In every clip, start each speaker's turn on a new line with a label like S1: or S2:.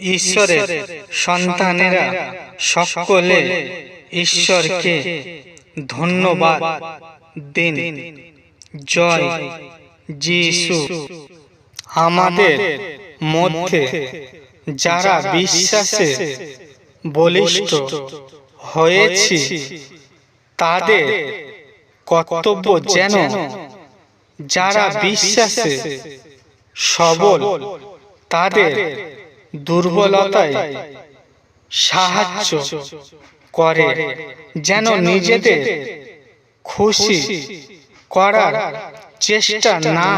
S1: ঈশ্বরের সন্তানেরা সকলে ঈশ্বরকে ধন্যবাদ দিন। জয় যিশু। আমাদের মধ্যে যারা বিশ্বাসে বলিষ্ঠ হয়েছি, তাদের কর্তব্য যেন যারা বিশ্বাসে সবল, তাদের দুর্বলতায় সাহায্য করে যেন নিজেদের খুশি করার চেষ্টা না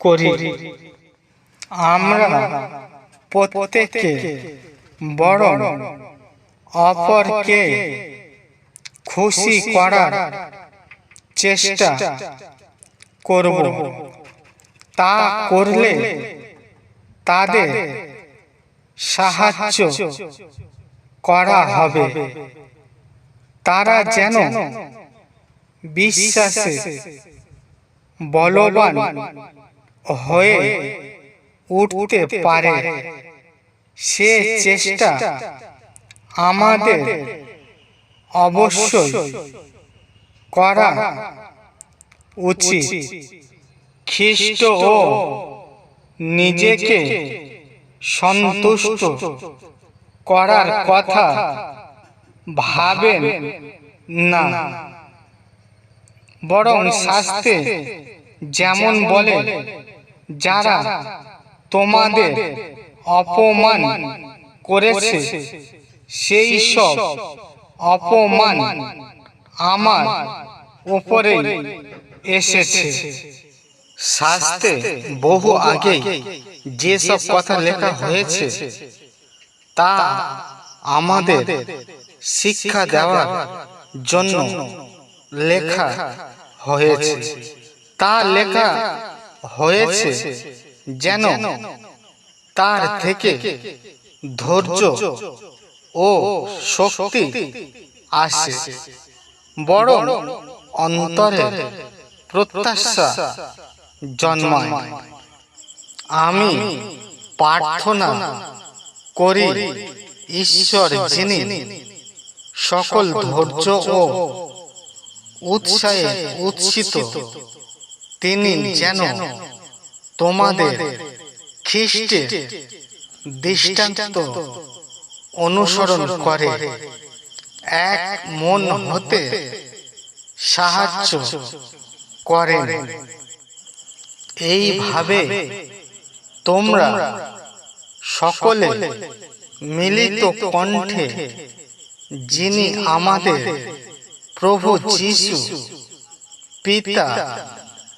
S1: করি। আমরা প্রত্যেকে বরং অপরকে খুশি করার চেষ্টা করব। তা করলে তাদের সাহায্য করা হবে। তারা যেন বিশ্বাসে বলবান হয়ে উঠতে পারে। সে চেষ্টা আমাদের অবশ্যই করা উচিত। খ্রিস্ট ও নিজেকে সন্তুষ্ট করার কথা ভাবেন না। বরং শাস্তে যেমন বলে যারা তোমাদের অপমান করেছে সেই সব অপমান আমার উপরে এসেছে। শাস্তে বহু আগে যেসব কথা লেখা হয়েছে, তা আমাদের শিক্ষা দেওয়ার জন্য লেখা হয়েছে। তা লেখা হয়েছে যেন তার থেকে ধৈর্য ও শক্তি আসে বড় অন্তরে প্রত্যাশা জন্মায়। আমি প্রার্থনা করি ঈশ্বর, যিনি সকল ধৈর্য ও উৎসাহে উৎসিত তিনি যেন তোমাদের খ্রিস্টের দৃষ্টান্ত অনুসরণ করে। এক মন হতে সাহায্য করেন। এইভাবে তোমরা সকলে মিলিত কণ্ঠে যিনি আমাদের প্রভু যিশু পিতা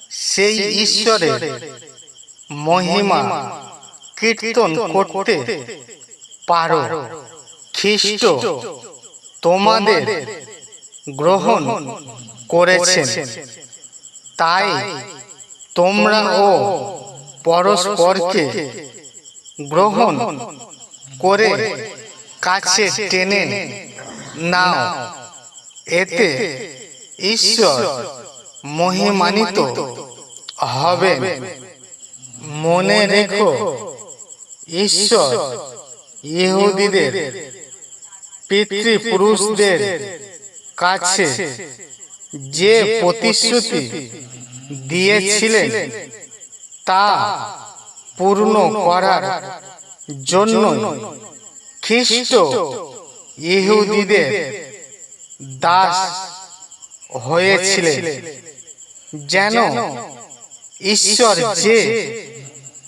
S1: সেই ঈশ্বরের মহিমা কীর্তন করতে পারো। খ্রিস্ট তোমাদের গ্রহণ করেছেন। তাই তোমরা ও পরস্পরকে গ্রহণ করে কাছে টেনে নাও। এতে ঈশ্বর মহিমানিত হবে মনে রেখো ঈশ্বর ইহুদিদের পিতৃপুরুষদের কাছে যে প্রতিশ্রুতি দিয়েছিলেন তা পূর্ণ করার জন্য খ্রিস্ট ইহুদিদের দাস হয়েছিলেন যেন ঈশ্বর যে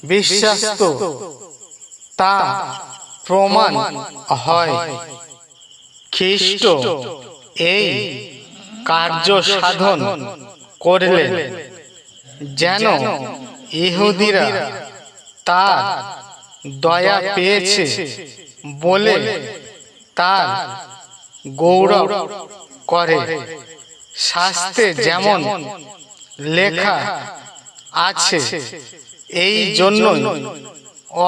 S1: বিশ্বাস্ত তা প্রমাণ হয়। খ্রিস্ট এই কার্য সাধন করলেন। যেন ইহুদিরা তার দয়া পেয়েছে বলে তার গৌরব করে। শাস্তে যেমন লেখা আছে এই জন্য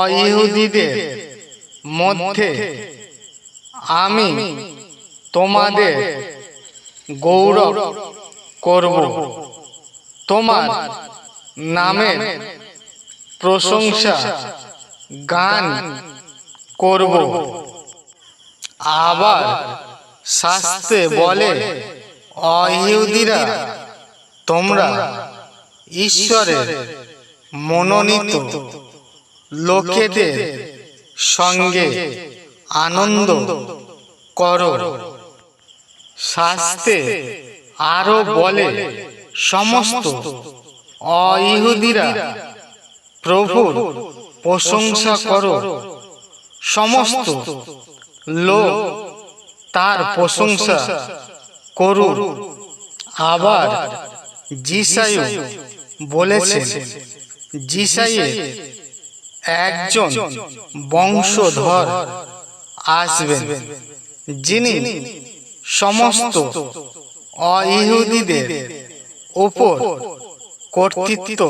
S1: অইহুদিদের মধ্যে আমি তোমাদের গৌরব করব। তোমার নামের প্রশংসা গান করব। আবার শাস্তে বলে অইহুদিরা তোমরা ঈশ্বরের মনোনীত লোকেদের সঙ্গে আনন্দ করো। শাস্তে আরও বলে সমস্ত অইহুদিরা প্রভুর প্রশংসা করো। সমস্ত লোক তার প্রশংসা করুন। আবার জিসাইও বলেছেন জিসাইয়ের একজন বংশধর আসবেন যিনি সমস্ত অইহুদিদের উপর কর্তৃত্ব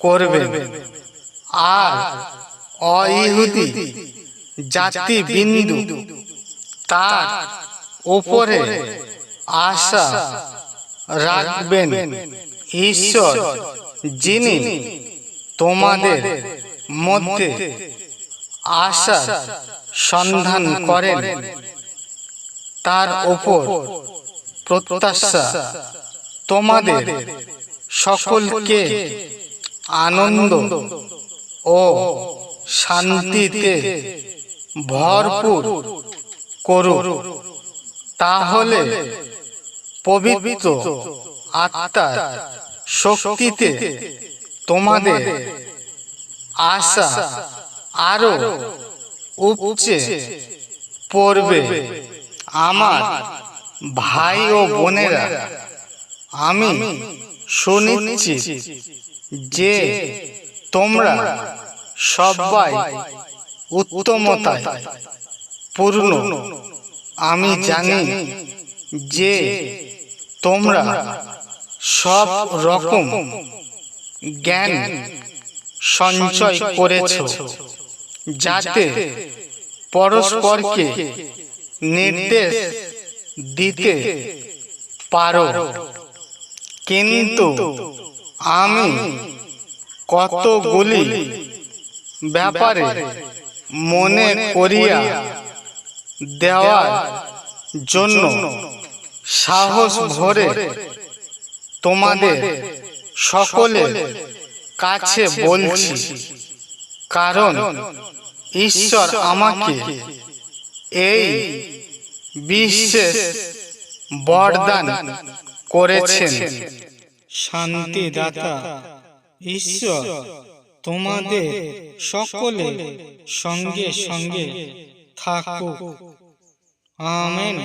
S1: করবেন আর অইহুদি জাতি বিন্দু তার উপরে আশা রাখবেন। ঈশ্বর, যিনি তোমাদের মধ্যে আশার সন্ধান করেন, তার উপর প্রত্যাশা তোমাদের সকলকে আনন্দ ও শান্তিতে ভরপুর করুন তাহলে পবিত্র আত্মার শক্তিতে তোমাদের আশা আরও উপচে পড়বে। আমার ভাই ও বোনেরা আমি শুনিচ্ছি যে তোমরা সবাই উত্তমতায় পূর্ণ। আমি জানি যে তোমরা সব রকম জ্ঞান সঞ্চয় করেছ, যাতে পরস্পরকে নির্দেশ দিতে পারো। কিন্তু আমি কতগুলি ব্যাপারে মনে করিয়া দেওয়ার জন্য সাহস ভরে তোমাদের সকলের কাছে বলছি, কারণ ঈশ্বর আমাকে এই বিশেষ বরদান করেছেন।
S2: শান্তিদাতা ঈশ্বর তোমাদের সকলে সঙ্গে সঙ্গে থাকুক। আমেন।